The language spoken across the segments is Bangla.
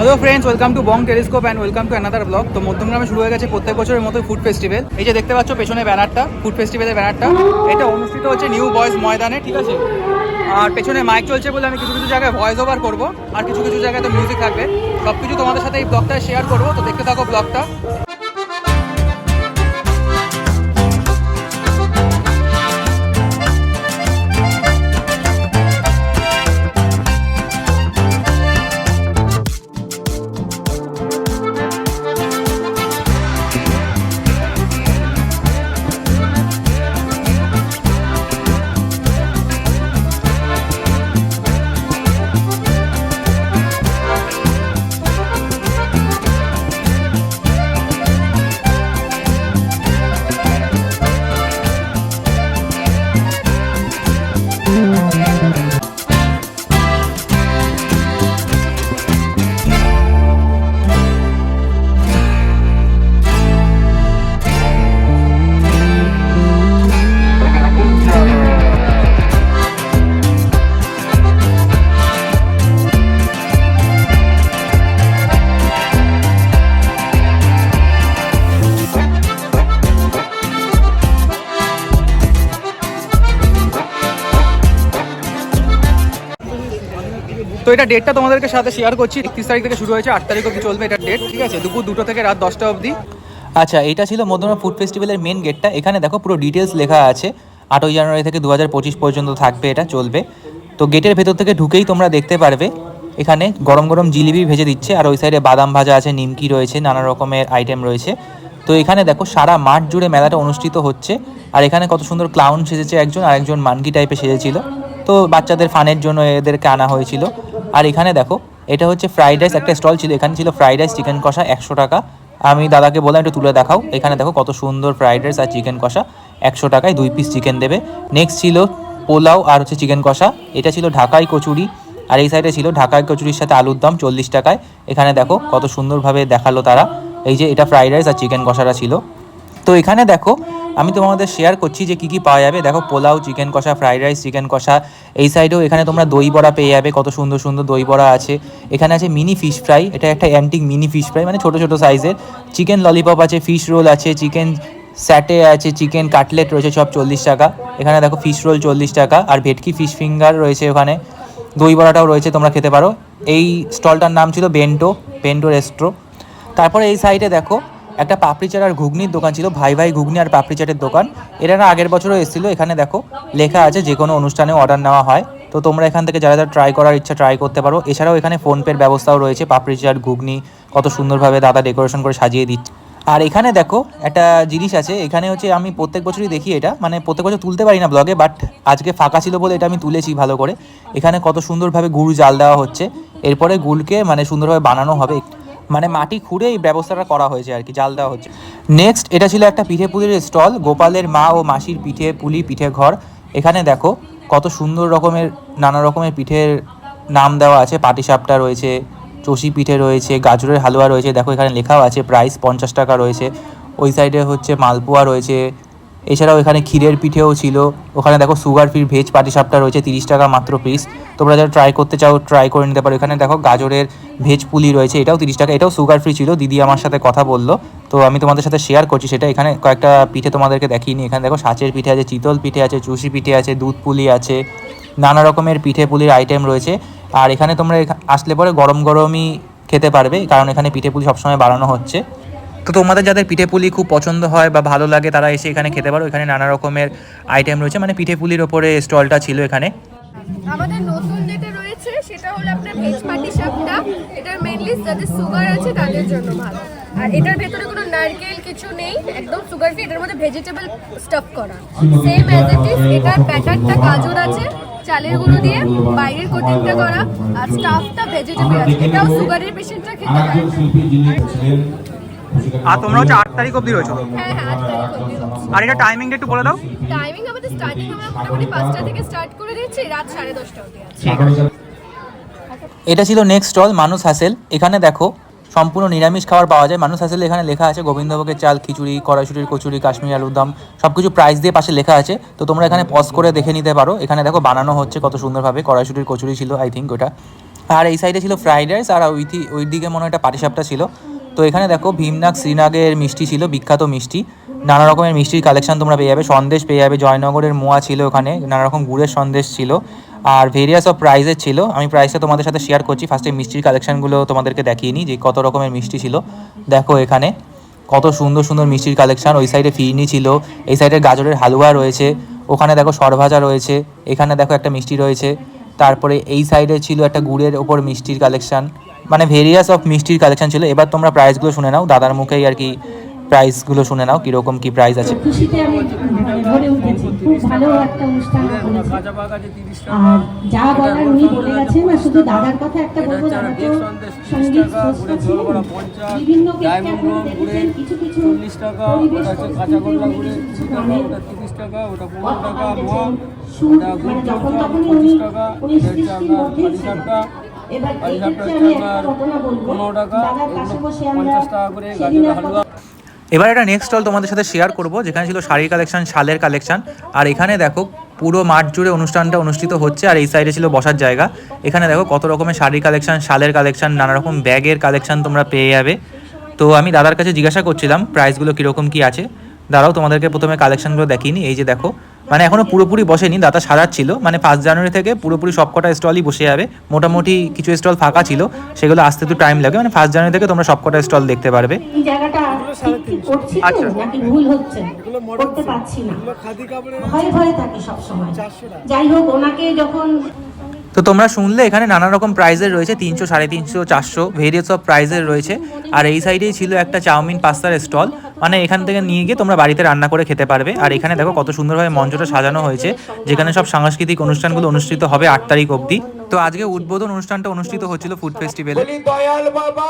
Hello friends welcome to Bong telescope and welcome to another blog তো মধ্যমগ্রামে শুরু হয়ে গেছে প্রত্যেক বছরের মতো ফুড ফেস্টিভ্যাল এই যে দেখতে পাচ্ছ, পেছনে ব্যানারটা ফুড ফেস্টিভ্যালের ব্যানারটা। এটা অনুষ্ঠিত হচ্ছে নিউ বয়েজ ময়দানে, ঠিক আছে? আর পেছনে মাইক চলছে বলে আমি কিছু কিছু জায়গায় ভয়েস ওভার করব, আর কিছু কিছু জায়গায় তো মিউজিক থাকবে। সব কিছু তোমাদের সাথে এই ব্লগটা শেয়ার করব, তো দেখতে থাকো ব্লগটা তো এটা ডেটটা তোমাদেরকে সাথে শেয়ার করছি। একত্রিশ তারিখ থেকে শুরু হয়েছে, আট তারিখ অবধি চলবে এটা ডেট ঠিক আছে? দুপুর দুটো থেকে রাত দশটা অবধি। আচ্ছা এটা ছিল মধ্যমা ফুড ফেস্টিভ্যালের মেন গেটটা এখানে দেখো পুরো ডিটেলস লেখা আছে। আটই জানুয়ারি থেকে দু হাজার পঁচিশ পর্যন্ত থাকবে, এটা চলবে। তো গেটের ভেতর থেকে ঢুকেই তোমরা দেখতে পারবে। এখানে গরম গরম জিলিপি ভেজে দিচ্ছে, আর ওই সাইডে বাদাম ভাজা আছে, নিমকি রয়েছে, নানা রকমের আইটেম রয়েছে। তো এখানে দেখো সারা মাঠ জুড়ে মেলাটা অনুষ্ঠিত হচ্ছে। আর এখানে কত সুন্দর ক্লাউন সেজেছে একজন আর একজন মানকি টাইপের সেজেছিল। তো বাচ্চাদের ফানের জন্য এদেরকে আনা হয়েছিল। আর এখানে দেখো, এটা হচ্ছে ফ্রাইড রাইস একটা স্টল ছিল, এখানে ছিল ফ্রাইড রাইস চিকেন কষা একশো টাকা। আমি দাদাকে বললাম, একটু তুলে দেখাও। এখানে দেখো কত সুন্দর ফ্রাইড রাইস আর চিকেন কষা, একশো টাকায় দুই পিস চিকেন দেবে। নেক্সট ছিল পোলাও আর হচ্ছে চিকেন কষা। এটা ছিল ঢাকাই কচুরি, আর এই সাইডে ছিল ঢাকাই কচুরির সাথে আলুর দম চল্লিশ টাকায়। এখানে দেখো কত সুন্দরভাবে দেখাল তারা। এই যে এটা ফ্রাইড রাইস আর চিকেন কষাটা ছিল। তো এখানে দেখো, আমি তোমাদের শেয়ার করছি যে কী কী পাওয়া যাবে। দেখো, পোলাও চিকেন কষা ফ্রাইড রাইস চিকেন কষা, এই সাইডেও এখানে তোমরা দই বড়া পেয়ে যাবে, কত সুন্দর সুন্দর দই বড়া আছে। এখানে আছে মিনি ফিশ ফ্রাই এটা একটা অ্যান্টিক মিনি ফিশ ফ্রাই মানে ছোটো ছোটো সাইজের চিকেন ললিপপ আছে ফিশ রোল আছে চিকেন স্যাটে আছে চিকেন কাটলেট রয়েছে, সব চল্লিশ টাকা। এখানে দেখো ফিশ রোল চল্লিশ টাকা, আর ভেটকি ফিশ ফিঙ্গার রয়েছে ওখানে। দই বড়াটাও রয়েছে, তোমরা খেতে পারো। এই স্টলটার নাম ছিল বেন্টো বেন্টো রেস্ট্রো তারপরে এই সাইডে দেখো একটা পাপড়ি চাট আর ঘুগনির দোকান ছিল, ভাই ভাই ঘুগনি আর পাপড়ি চাটের দোকান। এরা না আগের বছরও এসেছিল, এখানে দেখো, লেখা আছে যে কোনো অনুষ্ঠানে অর্ডার নেওয়া হয়। তো তোমরা এখান থেকে যারা যারা ট্রাই করার ইচ্ছা ট্রাই করতে পারো। এছাড়াও এখানে ফোনপের ব্যবস্থাও রয়েছে, পাপড়ি চাট, ঘুগনি, কত সুন্দরভাবে দাদা ডেকোরেশন করে সাজিয়ে দিচ্ছে। আর এখানে দেখো, একটা জিনিস আছে, এখানে হচ্ছে আমি প্রত্যেক বছরই দেখি এটা মানে প্রত্যেক বছর তুলতে পারি না ব্লগে বাট আজকে ফাঁকা ছিল বলে এটা আমি তুলেছি ভালো করে। এখানে কত সুন্দরভাবে গুড় জাল দেওয়া হচ্ছে, এরপরে গুড়কে মানে সুন্দরভাবে বানানো হবে মানে মাটি খুঁড়ে এই ব্যবস্থাটা করা হয়েছে আর কি, জাল দেওয়া হচ্ছে। নেক্সট এটা ছিল একটা পিঠে পুলির স্টল, গোপালের মা ও মাসির পিঠে, পুলি পিঠে ঘর। এখানে দেখো, কত সুন্দর রকমের, নানা রকমের পিঠের নাম দেওয়া আছে, পাটিসাপটা রয়েছে, চষি পিঠে রয়েছে, গাজরের হালুয়া রয়েছে, দেখো এখানে লেখাও আছে প্রাইস পঞ্চাশ টাকা রয়েছে। ওই সাইডে হচ্ছে মালপোয়া রয়েছে এছাড়াও এখানে ক্ষীরের পিঠেও ছিল। ওখানে দেখো সুগার ফ্রি ভেজ পাটি সাপটা রয়েছে, তিরিশ টাকা মাত্র পিস তোমরা যারা ট্রাই করতে চাও ট্রাই করে নিতে পারো। এখানে দেখো গাজরের ভেজ পুলি রয়েছে, এটাও তিরিশ টাকা, এটাও সুগার ফ্রি ছিল। দিদি আমার সাথে কথা বলল। তো আমি তোমাদের সাথে শেয়ার করছি সেটা। এখানে কয়েকটা পিঠে তোমাদেরকে দেখিয়ে নিই। এখানে দেখো সাঁচের পিঠে আছে, চিতল পিঠে আছে, চুষি পিঠে আছে, দুধ পুলি আছে, নানা রকমের পিঠে পুলির আইটেম রয়েছে। আর এখানে তোমরা আসলে পরে গরম গরমই খেতে পারবে, কারণ এখানে পিঠে পুলি সবসময় বানানো হচ্ছে। তো তোমাদের যাদের পিঠে পুলি খুব পছন্দ হয় বা ভালো লাগে, তারা এসে এখানে খেতে পারো। এখানে নানা রকমের আইটেম রয়েছে। মানে পিঠে পুলির ওপরে স্টলটা ছিল এখানে। আমাদের নতুন যেটা রয়েছে, সেটা হলো আপনার ভেজ পাটি সাপটা মেনলি যাদের সুগার আছে, তাদের জন্য ভালো। আর এটার ভেতরে কোনো নারকেল কিছু নেই, একদম সুগার ফ্রি এটার মধ্যে ভেজিটেবল স্টাফ করা। সেম অ্যাজ ইট ইজ এটার আছে, চালের গুঁড়ো দিয়ে, বাইরের কোটিংটা করা, আর স্টাফটা ভেজিটেবল আছে। এটাও সুগারের পেশেন্টরা খেতে পারে। আর তোমরা হচ্ছে আট তারিখ অবধি রয়েছো। হ্যাঁ হ্যাঁ। আর এটা টাইমিংটা একটু বলে দাও। টাইমিং আমাদের স্টার্টিং আমরা মোটামুটি পাঁচটা থেকে স্টার্ট করে দিচ্ছি রাত সাড়ে দশটা অবধি আছে। এটা ছিল নেক্সট স্টল মানুষ হাসেল। এখানে দেখো সম্পূর্ণ নিরামিষ খাবার পাওয়া যায়। মানুষ হাসেল এখানে লেখা আছে গোবিন্দভোগের চাল খিচুড়ি কড়াইশুটির কচুরি কাশ্মীর আলুর দম সব কিছু প্রাইস দিয়ে পাশে লেখা আছে। তো তোমরা এখানে পজ করে দেখে নিতে পারো। এখানে দেখো বানানো হচ্ছে কত সুন্দরভাবে। কড়াইশুটির কচুরি ছিল আই থিঙ্ক ওটা। আর এই সাইডে ছিল ফ্রাইড রাইস আর ওই ওই দিকে মনে হয় একটা পাটিসাপটা ছিল। তো এখানে দেখো ভীমনাগ শ্রীনাগের মিষ্টি ছিল, বিখ্যাত মিষ্টি। নানা রকমের মিষ্টির কালেকশন তোমরা পেয়ে যাবে। সন্দেশ পেয়ে যাবে, জয়নগরের মোয়া ছিল ওখানে, নানা রকম গুড়ের সন্দেশ ছিল। আর ভেরিয়াস অফ প্রাইজের ছিল। আমি প্রাইসটা তোমাদের সাথে শেয়ার করছি ফার্স্টে মিষ্টির কালেকশনগুলো তোমাদেরকে দেখিয়ে নিই, যে কত রকমের মিষ্টি ছিল। দেখো এখানে, কত সুন্দর সুন্দর মিষ্টির কালেকশন ওই সাইডে ফিরনি ছিল, এই সাইডে গাজরের হালুয়া রয়েছে। ওখানে দেখো সরভাজা রয়েছে, এখানে দেখো একটা মিষ্টি রয়েছে। তারপরে এই সাইডে ছিল একটা গুড়ের ওপর মিষ্টির কালেকশান মানে ভেরিয়াস অফ মিষ্টির কালেকশান ছিল। এবার তোমরা প্রাইসগুলো শুনে নাও, দাদার মুখেই আর কি প্রাইসগুলো শুনে নাও কীরকম কী প্রাইস আছে। খুশিতে আমি মানে ভরে উঠেছি। খুব ভালো একটা অনুষ্ঠান আর যা বলার উনি বলে গেছেন আর শুধু দাদার কথা একটা বলব দাদা তো সংগীত স্রষ্টা ছিলেন। বিভিন্ন ক্ষেত্রে আপনারা দেখেছেন কিছু কিছু পরিবেশ কিছু মানে যখন তখন উনি উনি সৃষ্টির মধ্যেই ছিলেন এবার এই ক্ষেত্রে আমি একটা ঘটনা বলব দাদার পাশে বসে আমরা সেদিন এবার একটা নেক্সট স্টল তোমাদের সাথে শেয়ার করব, যেখানে ছিল শাড়ির কালেকশন শালের কালেকশন আর এখানে দেখো, পুরো মাঠ জুড়ে অনুষ্ঠানটা অনুষ্ঠিত হচ্ছে, আর এই সাইডে ছিল বসার জায়গা। এখানে দেখো কত রকমের শাড়ির কালেকশন শালের কালেকশন নানা রকম ব্যাগের কালেকশন তোমরা পেয়ে যাবে। তো আমি দাদার কাছে জিজ্ঞাসা করছিলাম প্রাইসগুলো কীরকম কী আছে? দাঁড়াও, তোমাদেরকে প্রথমে কালেকশনগুলো দেখিনি এই যে দেখো মানে এখনও পুরোপুরি বসেনি দাদা সাজাচ্ছিল। মানে ফার্স্ট জানুয়ারি থেকে পুরোপুরি সবকটা স্টলই বসে যাবে। মোটামুটি কিছু স্টল ফাঁকা ছিল, সেগুলো আসতে একটু টাইম লাগে। মানে ফার্স্ট জানুয়ারি থেকে তোমরা সবকটা স্টল দেখতে পারবে। জায়গাটা করছি? তো আচ্ছা। নাকি ভুল হচ্ছে? করতে পারছি না। ভয়ে ভয়ে থাকি সবসময়। যাই হোক ওনাকে যখন তো তোমরা শুনলে এখানে নানা রকম প্রাইজের রয়েছে তিনশো সাড়ে তিনশো চারশো ভেরিয়াস অফ প্রাইজের রয়েছে। আর এই সাইডেই ছিল একটা চাউমিন পাস্তার স্টল মানে এখান থেকে নিয়ে গিয়ে তোমরা বাড়িতে রান্না করে খেতে পারবে। আর এখানে দেখো কত সুন্দরভাবে মঞ্চটা সাজানো হয়েছে যেখানে সব সাংস্কৃতিক অনুষ্ঠানগুলো অনুষ্ঠিত হবে আট তারিখ অবধি। তো আজকে উদ্বোধন অনুষ্ঠানটা অনুষ্ঠিত হচ্ছিল ফুড ফেস্টিভ্যালে দয়াল বাবা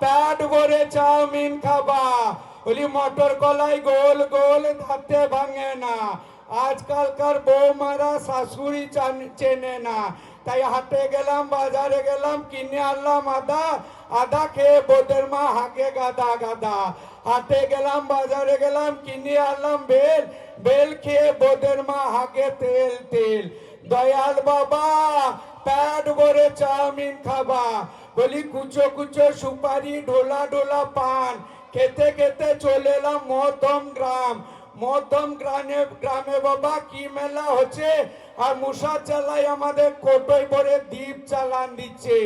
প্যাট ভরে চাউমিন খাবা। বলি, মটর কলাই গোল গোল ধাতে ভাঙে না। আজকালকার বৌমারা শাশুড়ি চান- না। তাই হাটে গেলাম, বাজারে গেলাম, কিনে আনলাম আদা। আদা খেয়ে বোদের মা হাঁকে গাদা গাদা। হাটে গেলাম, বাজারে গেলাম, কিনে আনলাম বেল। বেল খেয়ে বোদের মা হাঁকে তেল তেল। দয়াল বাবা প্যাট ভরে চাউমিন খাবা। বলি, কুচো কুচো, সুপারি, ঢোলা ঢোলা পান। খেতে খেতে চলে এলাম মধ্যম গ্রাম। মধ্যম গ্রামে গ্রামে বাবা, কি মেলা হচ্ছে? আর মুসা চালাই আমাদের কোটোই ভরে দ্বীপ চালান দিচ্ছে।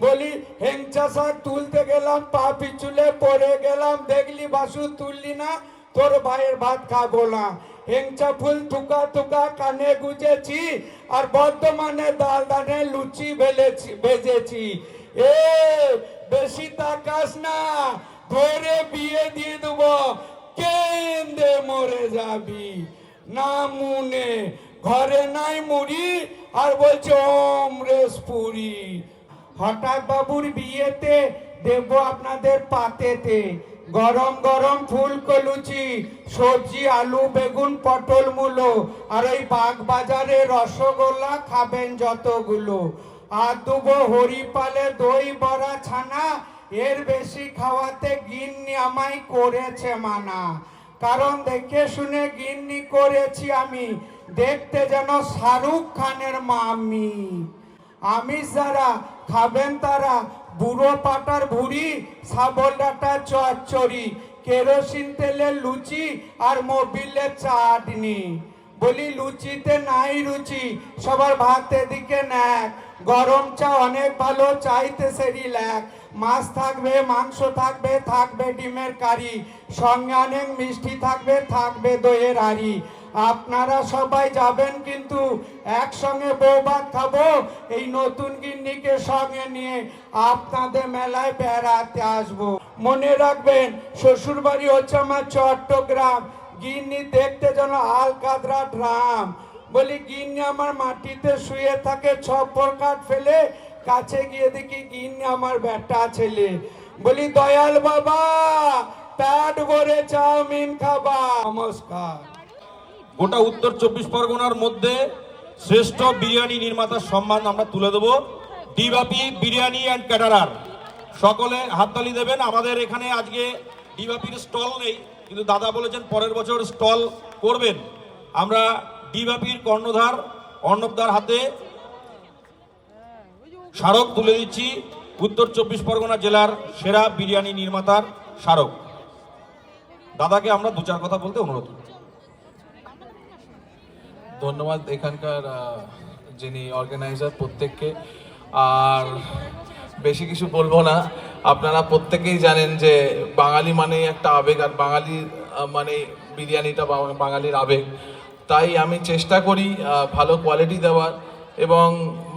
বলি, হেংচা শাক তুলতে গেলাম, পা পিছুলে পড়ে গেলাম। দেখলি বাসু তুললি না, তোর ভাইয়ের ভাত খাব না। হেংচা ফুল থুকা টুকা কানে গুজেছি আর বর্ধমানে দাল দানে লুচি বেলেছি ভেজেছি এ, বেশি তাকাস না, ধরে বিয়ে দিয়ে দেবো। কেন্দে মরে যাবি। না মুনে, ঘরে নাই মুড়ি আর বলছে, ওম রেস পুরি হঠাৎ বাবুর বিয়েতে দেব আপনাদের পাতেতে। গরম গরম ফুলকলুচি সবজি, আলু, বেগুন, পটল, মূলো। আর ওই বাগ বাজারে রসগোল্লা খাবেন যতগুলো। আর দেবো হরিপালে দই বড়া ছানা, এর বেশি খাওয়াতে গিন্নি আমায় করেছে মানা। কারণ দেখে শুনে গিন্নি করেছি আমি, দেখতে যেন শাহরুখ খানের মামি। আমিষ যারা খাবেন তারা বুড়ো পাটার ভুড়ি সাবল ডাটা চচ্চড়ি, কেরোসিন তেলের লুচি আর মোবিলের চাটনি। বলি, লুচিতে নাই রুচি, সবার ভাত এদিকে নেক। গরম চা অনেক ভালো, চাইতে সেরি ল্যাক। মাছ থাকবে, মাংস থাকবে থাকবে ডিমের কারি। সঙ্গে অনেক মিষ্টি থাকবে থাকবে দইয়ের হাড়ি আপনারা সবাই যাবেন কিন্তু একসঙ্গে বৌভাত খাব, এই নতুন গিন্নিকে সঙ্গে নিয়ে আপনাদের মেলায় বেড়াতে আসব। মনে রাখবেন শ্বশুর বাড়ি হচ্ছে আমার চট্টগ্রাম। গিন্নি দেখতে যেন আলকাদরা ড্রাম। বলি, গিন্নি আমার মাটিতে শুয়ে থাকে, ছপ্পর কাঠ ফেলে কাছে গিয়ে দেখি গিন্নি আমার বেটা ছেলে। বলি, দয়াল বাবা, প্যাট ভরে চাউমিন খাবা। নমস্কার। গোটা উত্তর চব্বিশ পরগনার মধ্যে শ্রেষ্ঠ বিরিয়ানি নির্মাতার সম্মান আমরা তুলে দেবো। ডিবাপি বিরিয়ানি অ্যান্ড ক্যাটারার সকলে হাততালি দেবেন। আমাদের এখানে আজকে ডিবাপির স্টল নেই, কিন্তু দাদা বলেছেন পরের বছর স্টল করবেন। আমরা ডিবাপির কর্ণধার অর্ণবদার হাতে স্মারক তুলে দিচ্ছি। উত্তর চব্বিশ পরগনা জেলার সেরা বিরিয়ানি নির্মাতার স্মারক। দাদাকে আমরা দু চার কথা বলতে অনুরোধ করছি ধন্যবাদ এখানকার যিনি অর্গানাইজার প্রত্যেককে। আর বেশি কিছু বলব না। আপনারা প্রত্যেকেই জানেন যে বাঙালি মানেই একটা আবেগ, আর বাঙালি মানে বিরিয়ানিটা বাঙালির আবেগ। তাই আমি চেষ্টা করি ভালো কোয়ালিটি দেওয়ার, এবং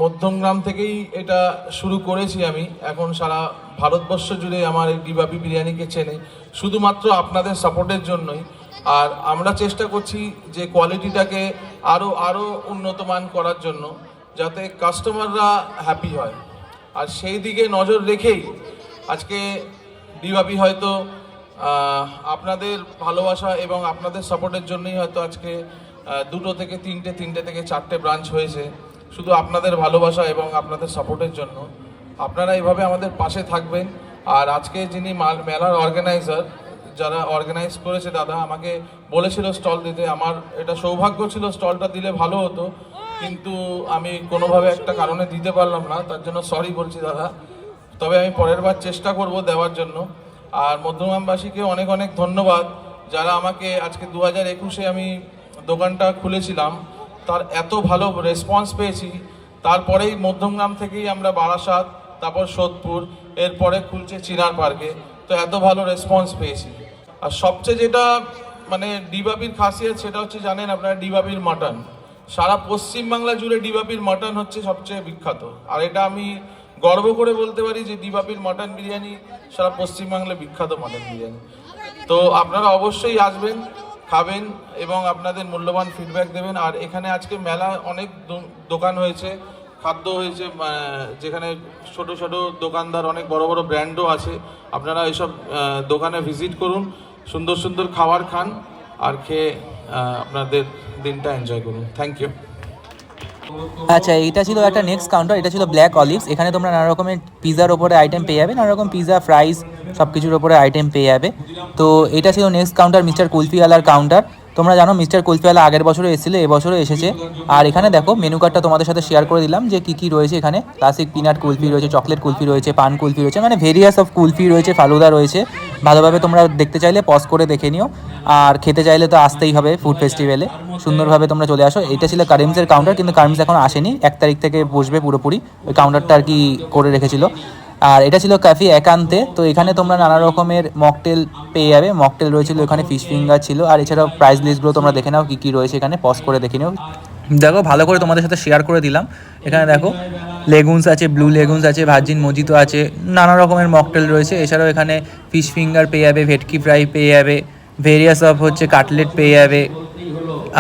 মধ্যমগ্রাম থেকেই এটা শুরু করেছি আমি। এখন সারা ভারতবর্ষ জুড়ে আমার এই ডিবাপি বিরিয়ানিকে চেনে। শুধুমাত্র আপনাদের সাপোর্টের জন্যই। আর আমরা চেষ্টা করছি যে কোয়ালিটিটাকে আরও আরও উন্নতমান করার জন্য যাতে কাস্টমাররা হ্যাপি হয়। আর সেই দিকে নজর রেখেই আজকে ডিবাপি হয়তো আপনাদের ভালোবাসা এবং আপনাদের সাপোর্টের জন্যই হয়তো আজকে দুটো থেকে তিনটে তিনটে থেকে চারটে ব্রাঞ্চ হয়েছে। শুধু আপনাদের ভালোবাসা এবং আপনাদের সাপোর্টের জন্য। আপনারা এভাবে আমাদের পাশে থাকবেন। আর আজকে যিনি মাল- মেলার অর্গানাইজার যারা অর্গানাইজ করেছে দাদা আমাকে বলেছিল স্টল দিতে। আমার এটা সৌভাগ্য ছিল স্টলটা দিলে ভালো হতো। কিন্তু আমি কোনোভাবে একটা কারণে দিতে পারলাম না, তার জন্য সরি বলছি দাদা। তবে আমি পরের বার চেষ্টা করব দেওয়ার জন্য। আর মধ্যমামবাসীকে অনেক অনেক ধন্যবাদ। যারা আমাকে আজকে দু হাজার একুশে আমি দোকানটা খুলেছিলাম, তার এত ভালো রেসপন্স পেয়েছি। তারপরেই মধ্যমগ্রাম থেকেই আমরা বারাসাত, তারপর সোদপুর, এরপরে খুলছে চিনার পার্কে। তো এত ভালো রেসপন্স পেয়েছি। আর সবচেয়ে যেটা মানে ডিবাবির খাসিয়াত সেটা হচ্ছে জানেন আপনারা ডিবাবির মাটন। সারা পশ্চিমবাংলা জুড়ে ডিবাবির মাটন হচ্ছে সবচেয়ে বিখ্যাত। আর এটা আমি গর্ব করে বলতে পারি যে ডিবাবির মাটন বিরিয়ানি, সারা পশ্চিমবাংলায় বিখ্যাত মাটন বিরিয়ানি। তো আপনারা অবশ্যই আসবেন, খাবেন এবং আপনাদের মূল্যবান ফিডব্যাক দেবেন। আর এখানে আজকে মেলা অনেক দোকান হয়েছে, খাদ্য হয়েছে যেখানে ছোট ছোট দোকানদার, অনেক বড় বড় ব্র্যান্ডও আছে। আপনারা এইসব দোকানে ভিজিট করুন। সুন্দর সুন্দর খাবার খান আর খেয়ে আপনাদের দিনটা এনজয় করুন। থ্যাংক ইউ আচ্ছা এটা ছিল একটা নেক্সট কাউন্টার এটা ছিল ব্ল্যাক অলিভস এখানে তোমরা নানা রকমের পিজার ওপরে আইটেম পেয়ে যাবে, নানা রকম পিজা ফ্রাইস সব কিছুর ওপরে আইটেম পেয়ে যাবে। তো এটা ছিল নেক্সট কাউন্টার মিস্টার কুলফিওয়ালার কাউন্টার তোমরা জানো মিস্টার কুলফিওয়ালা আগের বছরও এসেছিল, এবছরও এসেছে। আর এখানে দেখো মেনু কার্ডটা তোমাদের সাথে শেয়ার করে দিলাম যে কী কী রয়েছে এখানে। ক্লাসিক পিনাট কুলফি রয়েছে চকলেট কুলফি রয়েছে, পান কুলফি রয়েছে মানে ভেরিয়াস অফ কুলফি রয়েছে, ফালুদা রয়েছে। ভালোভাবে তোমরা দেখতে চাইলে পজ করে দেখে নিও। আর খেতে চাইলে তো আসতেই হবে ফুড ফেস্টিভ্যালে সুন্দরভাবে তোমরা চলে আসো। এটা ছিল কারিমসের কাউন্টার কিন্তু কারিমস এখন আসেনি। এক তারিখ থেকে বসবে পুরোপুরি। ওই কাউন্টারটা আর কি করে রেখেছিল। আর এটা ছিল ক্যাফি একান্তে তো এখানে তোমরা নানা রকমের মকটেল পেয়ে যাবে। মকটেল রয়েছিল, এখানে ফিশ ফিঙ্গার ছিল, আর এছাড়াও প্রাইস লিস্টগুলো তোমরা দেখে নাও কী কী রয়েছে এখানে পজ করে দেখে নিও। দেখো, ভালো করে তোমাদের সাথে শেয়ার করে দিলাম। এখানে দেখো লেগুনস আছে ব্লু লেগুনস আছে ভার্জিন মজিতো আছে, নানা রকমের মকটেল রয়েছে। এছাড়াও এখানে ফিশ ফিঙ্গার পেয়ে যাবে, ভেটকি ফ্রাই পেয়ে যাবে ভেরিয়াস অফ হচ্ছে কাটলেট পেয়ে যাবে।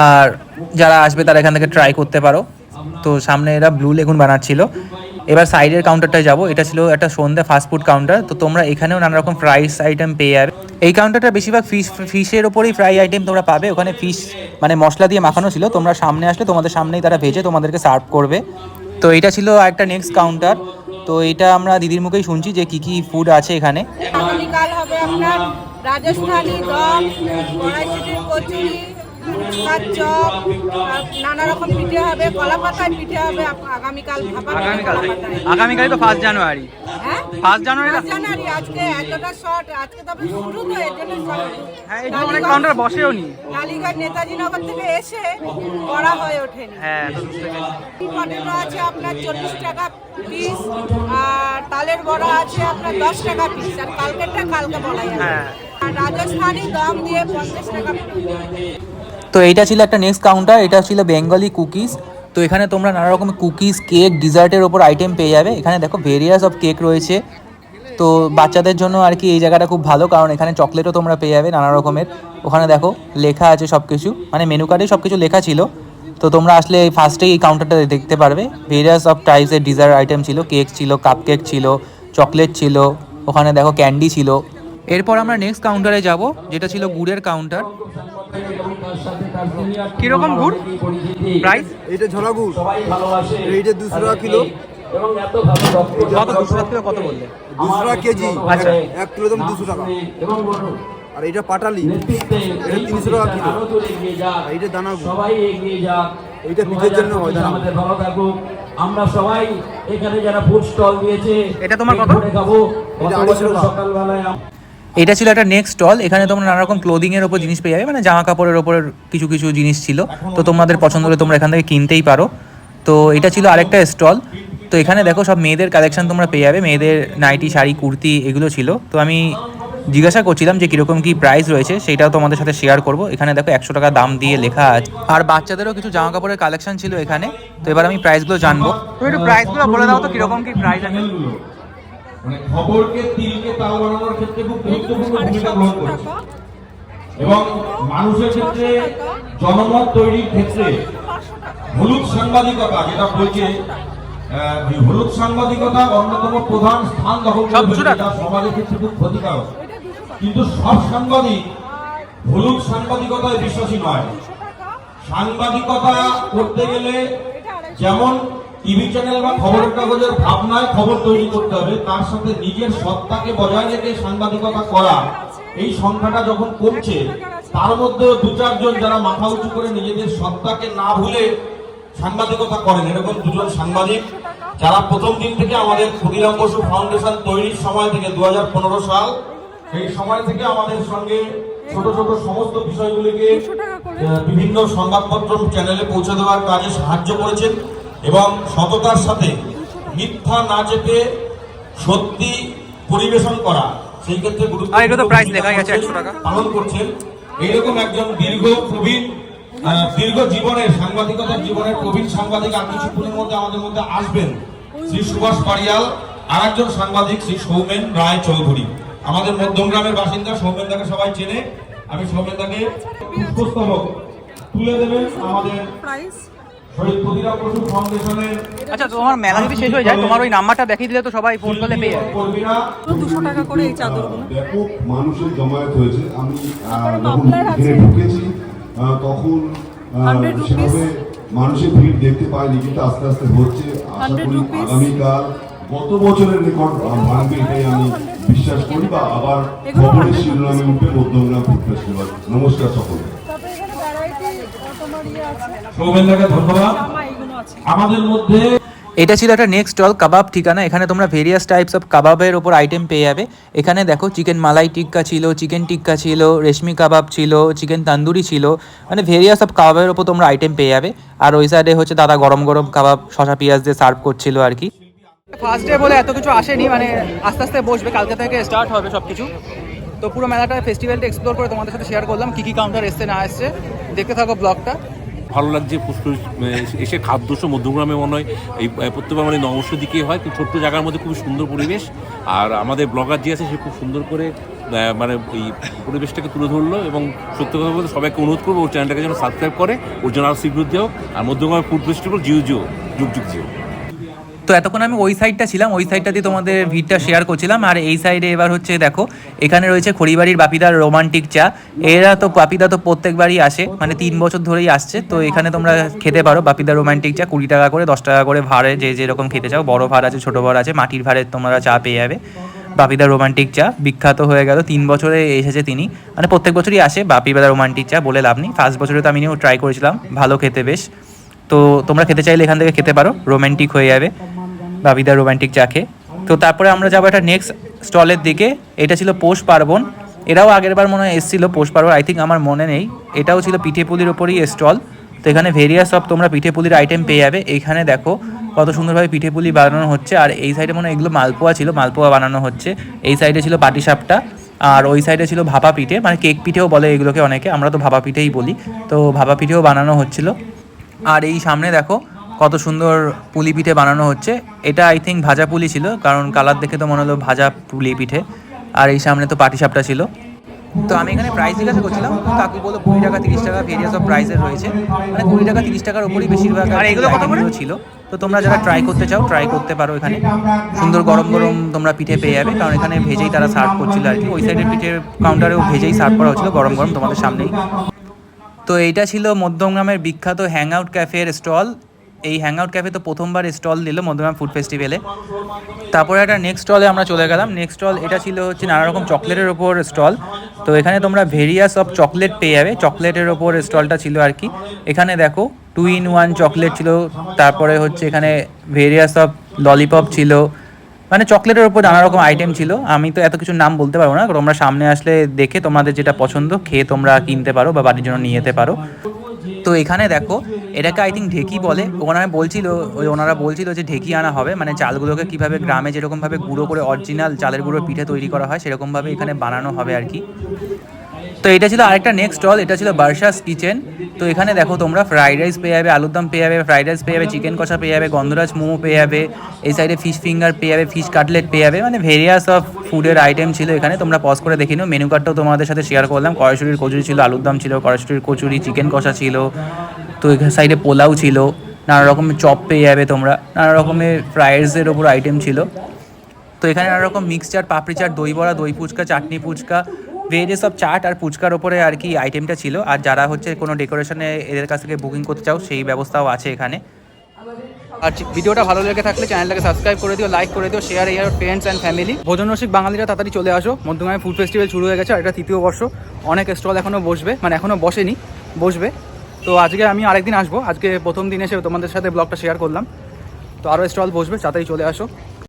আর যারা আসবে তারা এখান থেকে ট্রাই করতে পারো। তো সামনে এরা ব্লু লেগুন বানাচ্ছিল। এবার সাইডের কাউন্টারটায় যাব। এটা ছিল একটা সন্ধ্যা ফাস্টফুড কাউন্টার তো তোমরা এখানেও নানা রকম ফ্রাইস আইটেম পেয়ে যাবে। এই কাউন্টারটা বেশিরভাগ ফিশ ফিশের ওপরেই ফ্রাই আইটেম তোমরা পাবে। ওখানে ফিশ মানে মশলা দিয়ে মাখানো ছিল। তোমরা সামনে আসলে তোমাদের সামনেই তারা ভেজে তোমাদেরকে সার্ভ করবে। তো এটা ছিল একটা নেক্সট কাউন্টার তো এটা আমরা দিদির মুখেই শুনছি যে কী কী ফুড আছে এখানে। রাজস্থানি দম কচুরি ফুচকার চপ নানা রকম পিঠে হবে কলা পাতায় পিঠে হবে আগামীকাল ভাপা আগামীকাল। আগামীকাল তো ফার্স্ট জানুয়ারি হ্যাঁ? ফার্স্ট জানুয়ারি জানুয়ারি আজকে এতটা শর্ট আজকে তো শুরু তো এর জন্য হ্যাঁ এই জন্য অনেক কাউন্টার বসেও নি। কালীঘাট নেতাজি নগর থেকে এসে করা হয়ে ওঠেনি। হ্যাঁ। পটেটো আছে আপনার চল্লিশ টাকা পিস আর তালের বড়া আছে আপনার দশ টাকা পিস আর কালকেরটা কালকে বলা যাবে হ্যাঁ। আর রাজস্থানি দম দিয়ে পঞ্চাশ টাকা তো এইটা ছিল একটা নেক্সট কাউন্টার এটা ছিল বেঙ্গলি কুকিজ তো এখানে তোমরা নানা রকমের কুকিজ কেক ডিজার্টের ওপর আইটেম পেয়ে যাবে। এখানে দেখো ভেরিয়াস অফ কেক রয়েছে। তো বাচ্চাদের জন্য আর কি এই জায়গাটা খুব ভালো, কারণ এখানে চকলেটও তোমরা পেয়ে যাবে নানা রকমের। ওখানে দেখো লেখা আছে সব কিছু মানে মেনু কার্ডে সব কিছু লেখা ছিল। তো তোমরা আসলে ফার্স্টেই এই কাউন্টারটা দেখতে পারবে। ভেরিয়াস অফ টাইপসের ডিজার্ট আইটেম ছিল। কেক ছিল কাপ কেক ছিল চকলেট ছিল। ওখানে দেখো ক্যান্ডি ছিল। এরপর আমরা নেক্সট কাউন্টারে যাব যেটা ছিল গুড়ের কাউন্টার কীরকম গুড়? প্রাইস এইটা ঝরা গুড়। এইটা দুশো টাকা কিলো। কত দুশো টাকা কত বললে? দুশো টাকা কেজি। আচ্ছা। এক- কিলো দাম দুশো টাকা। আর এইটা পাটালি। এটা তিনশো টাকা কিলো। আর এইটা দানা গুড়। এইটা পিঠের জন্য হয় দানা। আমাদের ভালো থাকুক। আমরা সবাই এখানে যারা ফুড স্টল দিয়েছে এটা তোমার কত? খাব। এটা। সকালবেলায় এটা ছিল একটা নেক্সট স্টল এখানে তোমরা নানা রকম ক্লোদিং এর ওপর জিনিস পেয়ে যাবে মানে জামা কাপড়ের ওপর কিছু কিছু জিনিস ছিল। তো তোমাদের পছন্দ হলে তোমরা এখান থেকে কিনতেই পারো। তো এটা ছিল আরেকটা স্টল তো এখানে দেখো সব মেয়েদের কালেকশন তোমরা পেয়ে যাবে, মেয়েদের নাইটি, শাড়ি, কুর্তি এগুলো ছিল। তো আমি জিজ্ঞাসা করছিলাম যে কীরকম কী প্রাইস রয়েছে, সেটাও তোমাদের সাথে শেয়ার করব। এখানে দেখো একশো টাকা দাম দিয়ে লেখা আছে। আর বাচ্চাদেরও কিছু জামা কাপড়ের কালেকশন ছিল এখানে, তো এবার আমি প্রাইসগুলো জানব। একটু প্রাইসগুলো বলে দাও তো কীরকম কি প্রাইস আছে। মানে খবরকে তিলকে তাল বানানোর ক্ষেত্রে খুব গুরুত্বপূর্ণ ভূমিকা গ্রহণ করছে। এবং মানুষের ক্ষেত্রে জনমত তৈরির ক্ষেত্রে হলুদ সাংবাদিকতা যেটা বলছে হলুদ সাংবাদিকতা অন্যতম প্রধান স্থান দখল সমাজের ক্ষেত্রে খুব ক্ষতিকারক। কিন্তু সব সাংবাদিক হলুদ সাংবাদিকতায় বিশ্বাসী নয়। সাংবাদিকতা করতে গেলে যেমন টিভি চ্যানেল বা খবরের কাগজের ভাবনায় খবর তৈরি করতে হবে তার সাথে নিজের সত্তাকে বজায় রেখে সাংবাদিকতা করা। এই সংখ্যাটা যখন কমছে তার মধ্যে দু চারজন যারা মাথা উঁচু করে নিজেদের সত্তাকে না ভুলে সাংবাদিকতা করেন। এরকম দুজন সাংবাদিক যারা প্রথম দিন থেকে আমাদের ক্ষুদিরাম বসু ফাউন্ডেশন তৈরির সময় থেকে দু হাজার পনেরো সাল সেই সময় থেকে আমাদের সঙ্গে ছোট ছোট সমস্ত বিষয়গুলিকে বিভিন্ন সংবাদপত্র চ্যানেলে পৌঁছে দেওয়ার কাজে সাহায্য করেছেন। এবং সততার সাথে মিথ্যা না চেপে সত্যি পরিবেশন করা সেই ক্ষেত্রে আর এটা তো গুরুত্বপূর্ণ price ভূমিকা লেখাই আছে করছেন, 100 টাকা। পালন করছেন। এইরকম একজন দীর্ঘ প্রবীণ দীর্ঘ জীবনের সাংবাদিকতার জীবনের প্রবীণ সাংবাদিক আর কিছুক্ষণের মধ্যে আমাদের মধ্যে আসবেন শ্রী সুভাষ পারিয়াল আর একজন সাংবাদিক শ্রী সৌমেন রায় চৌধুরী। আমাদের মধ্যমগ্রামের বাসিন্দা সৌমেন দাকে সবাই চেনে। আমি সৌমেন দাকে পুষ্পস্তবক তুলে দেবেন আমাদের আচ্ছা তোমার মেলা যদি শেষ হয়ে যায় তোমার ওই নাম্বারটা দেখিয়ে দিলে তো সবাই ফোন করলে পেয়ে যাবে। কর্মীরা ব্যাপক মানুষের জমায়েত হয়েছে। আমি যখন ঢুকেছি তখন সেভাবে মানুষের ভিড় দেখতে পাইনি কিন্তু আস্তে আস্তে হচ্ছে। আশা করি আগামীকাল গত বছরের রেকর্ড ভাঙবে এটাই আমি বিশ্বাস করি বা আবার খবরের শিরোনামে উঠবে মধ্যমগ্রাম ফুড ফেস্টিভ্যাল নমস্কার সকলকে। ধন্যবাদ। আমাদের মধ্যে এটা ছিল একটা নেক্সট স্টল কাবাব ঠিকানা। এখানে তোমরা ভেরিয়াস টাইপস অফ কাবাবের ওপর আইটেম পেয়ে যাবে। এখানে দেখো চিকেন মালাই টিক্কা ছিল চিকেন টিক্কা ছিল রেশমি কাবাব ছিল চিকেন তান্দুরি ছিল। মানে ভেরিয়াস অফ কাবাবের ওপর তোমরা আইটেম পেয়ে যাবে। আর ওই সাইডে হচ্ছে দাদা গরম গরম কাবাব শশা পেঁয়াজ দিয়ে সার্ভ করছিল আর কি। ফার্স্ট ডে বলে এত কিছু আসেনি মানে আস্তে আস্তে বসবে কালকে থেকে স্টার্ট হবে সব কিছু তো পুরো মেলাটা ফেস্টিভ্যালটা এক্সপ্লোর করে তোমাদের সাথে শেয়ার করলাম, কী কী কাউন্টার এসছে, না এসছে। দেখতে থাকো ব্লগটা ভালো লাগছে, পুষ্প এসে খাদ্যস মধ্যগ্রামে মনে হয়, এই প্রত্যেকবার মানে নববর্ষ দিকে হয় কিন্তু ছোট্ট জায়গার মধ্যে খুব সুন্দর পরিবেশ। আর আমাদের ব্লগার যে আছে, সে খুব সুন্দর করে মানে এই পরিবেশটাকে তুলে ধরলো এবং সত্যি কথা বলতে সবাইকে অনুরোধ করব, ওর চ্যানেলটাকে যেন সাবস্ক্রাইব করে, ওর জন্য আরও স্বীকৃতি হোক। আর মধ্যগ্রামের ফুড ফেস্টিভ্যাল জিও জিও, যুগ যুগ জিও। তো এতক্ষণ আমি ওই সাইডটা ছিলাম, ওই সাইডটা দিয়ে তোমাদের ভিড়টা শেয়ার করছিলাম। আর এই সাইডে এবার হচ্ছে দেখো, এখানে রয়েছে খড়িবাড়ির বাপিদার রোমান্টিক চা। এরা তো, বাপিদা তো প্রত্যেকবারই আসে মানে তিন বছর ধরেই আসছে। তো এখানে তোমরা খেতে পারো বাপিদার রোমান্টিক চা, কুড়ি টাকা করে, দশ টাকা করে ভাড়ে যে যেরকম খেতে চাও। বড় ভাড় আছে, ছোটো ভাড় আছে, মাটির ভাড়ে তোমরা চা পেয়ে যাবে। বাপিদা রোমান্টিক চা, বিখ্যাত হয়ে গেল। তিন বছরে এসেছে তিনি। মানে প্রত্যেক বছরই আসে বাপিদা রোমান্টিক চা বলে লাভ নেই। ফার্স্ট বছরে তো আমি নিয়েও ট্রাই করেছিলাম, ভালো খেতে বেশ। তো তোমরা খেতে চাইলে এখান থেকে খেতে পারো। রোমান্টিক হয়ে যাবে। বাবিদা রোমান্টিক চাকে তো তারপরে আমরা যাব একটা নেক্সট স্টলের দিকে। এটা ছিল পৌষ পার্বণ। এরাও আগেরবার মনে হয় এসেছিল পৌষ পার্বণ। আই থিঙ্ক আমার মনে নেই। এটাও ছিল পিঠে পুলির ওপরই স্টল তো এখানে ভেরিয়াস সব তোমরা পিঠে পুলির আইটেম পেয়ে যাবে। এখানে দেখো কত সুন্দরভাবে পিঠে পুলি বানানো হচ্ছে। আর এই সাইডে মনে হয় এগুলো মালপোয়া ছিল। মালপোয়া বানানো হচ্ছে। এই সাইডে ছিল পাটিসাপটা। আর ওই সাইডে ছিল ভাপা পিঠে। মানে কেক পিঠেও বলে এগুলোকে অনেকে। আমরা তো ভাপা পিঠেই বলি। তো ভাপা পিঠেও বানানো হচ্ছিল। আর এই সামনে দেখো কত সুন্দর পুলি পিঠে বানানো হচ্ছে। এটা আই থিঙ্ক ভাজা পুলি ছিল কারণ কালার দেখে তো মনে হলো ভাজা পুলি পিঠে। আর এই সামনে তো পাটিসাপটা ছিল। তো আমি এখানে প্রাইস জিজ্ঞাসা করছিলাম কাকু বলো কুড়ি টাকা তিরিশ টাকা ভেরিয়াস অফ প্রাইসের রয়েছে। মানে কুড়ি টাকা তিরিশ টাকার উপরই বেশিরভাগ আর এগুলো কত করে? ছিল। তো তোমরা যারা ট্রাই করতে চাও ট্রাই করতে পারো এখানে। সুন্দর গরম গরম তোমরা পিঠে পেয়ে যাবে কারণ এখানে ভেজেই তারা সার্ভ করছিল আর কি। ওই সাইডের পিঠের কাউন্টারেও ভেজেই সার্ভ করা হচ্ছিল গরম গরম তোমাদের সামনেই। তো এইটা ছিল মধ্যমগ্রামের বিখ্যাত হ্যাং আউট ক্যাফের স্টল। এই হ্যাং আউট ক্যাফে তো প্রথমবার স্টল দিল মধ্যমগ্রাম ফুড ফেস্টিভ্যালে। তারপরে একটা নেক্সট স্টলে আমরা চলে গেলাম। নেক্সট স্টল, এটা ছিল হচ্ছে নানা রকম চকলেটের ওপর স্টল। তো এখানে তোমরা ভেরিয়াস অফ চকলেট পেয়ে যাবে। চকলেটের ওপর স্টলটা ছিল আর কি। এখানে দেখো, টু ইন ওয়ান চকলেট ছিল। তারপরে হচ্ছে এখানে ভেরিয়াস অফ ললিপপ ছিল। মানে চকলেটের উপর নানা রকম আইটেম ছিল। আমি তো এত কিছু নাম বলতে পারব না। তোমরা সামনে আসলে দেখে তোমাদের যেটা পছন্দ, খেয়ে তোমরা কিনতে পারো বা বাড়ির জন্য নিয়ে যেতে পারো। তো এখানে দেখো, এটাকে আই থিঙ্ক ঢেকি বলে। ওনারা বলছিল, ওই ওনারা বলছিল যে ঢেকি আনা হবে। মানে চালগুলোকে কীভাবে গ্রামে যেরকমভাবে গুঁড়ো করে অরিজিনাল চালের গুঁড়ো পিঠে তৈরি করা হয়, সেরকমভাবে এখানে বানানো হবে আর কি। তো এটা ছিল আরেকটা নেক্সট স্টল এটা ছিল বার্ষাস কিচেন তো এখানে দেখো তোমরা ফ্রাইড রাইস পেয়ে যাবে, আলুর দম পেয়ে যাবে ফ্রাইড রাইস পেয়ে যাবে চিকেন কষা পেয়ে যাবে, গন্ধরাজ মোমো পেয়ে যাবে, এই সাইডে ফিশ ফিঙ্গার পেয়ে যাবে ফিশ কাটলেট পেয়ে যাবে মানে ভেরিয়াস অফ ফুডের আইটেম ছিল এখানে। তোমরা পজ করে দেখে নিও মেনু কার্ডটাও তোমাদের সাথে শেয়ার করলাম। কড়াইশুটির কচুরি ছিল, আলুর দম ছিল, কড়াইশুটির কচুরি চিকেন কষা ছিল, তো এখানে সাইডে পোলাও ছিল নানা রকমের চপ পেয়ে যাবে তোমরা নানা রকমের ফ্রাইডসের ওপর আইটেম ছিল। তো এখানে নানা রকম মিক্সচার পাপড়ি চাট, দই বড়া, দই ফুচকা, চাটনি ফুচকা ভেরিয়াস সব চাট আর ফুচকার ওপরে আর কি আইটেমটা ছিল। আর যারা হচ্ছে কোনো ডেকোরেশনে এদের কাছ থেকে বুকিং করতে চাও, সেই ব্যবস্থাও আছে এখানে। আর ভিডিওটা ভালো লেগে থাকলে চ্যানেলটাকে সাবস্ক্রাইব করে দিও লাইক করে দিও share your friends and family ভোজন রসিক বাঙালিরা তাড়াতাড়ি চলে আসো। মধ্যমগ্রামে ফুড ফেস্টিভ্যাল শুরু হয়ে গেছে আর এটা তৃতীয় বর্ষ। অনেক স্টল এখনও বসবে মানে এখনও বসেনি, বসবে। তো আজকে আমি আরেকদিন আসব। আজকে প্রথম দিন এসে তোমাদের সাথে ব্লগটা শেয়ার করলাম। তো আরও স্টল বসবে, তাড়াতাড়ি চলে আসো।